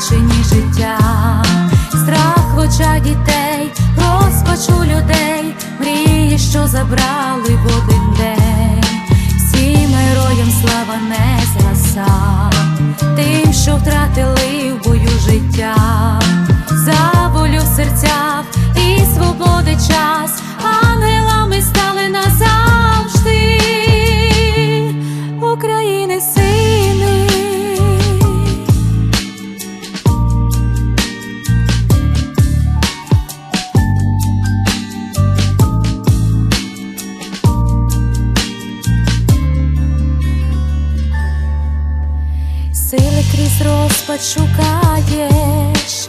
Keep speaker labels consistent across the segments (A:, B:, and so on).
A: Втрачені життя, страх в очах дітей, розпач у людей, мрії, що забрали в один день, всім героям слава не згаса, тим, що втратили Сили крізь розпад шукаєш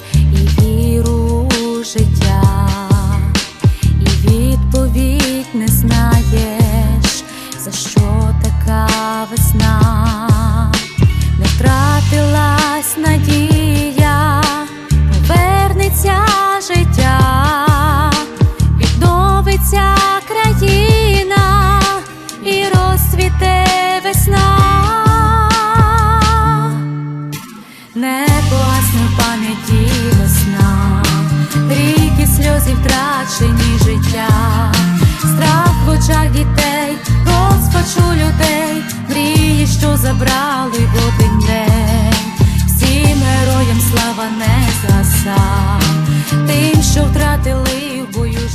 A: Не погасне в пам'яті весна, ріки сльози втрачені життя, страх в очах дітей, розпач у людей, мрії, що забрали в один день, всім героям слава не згаса, тим, що втратили в бою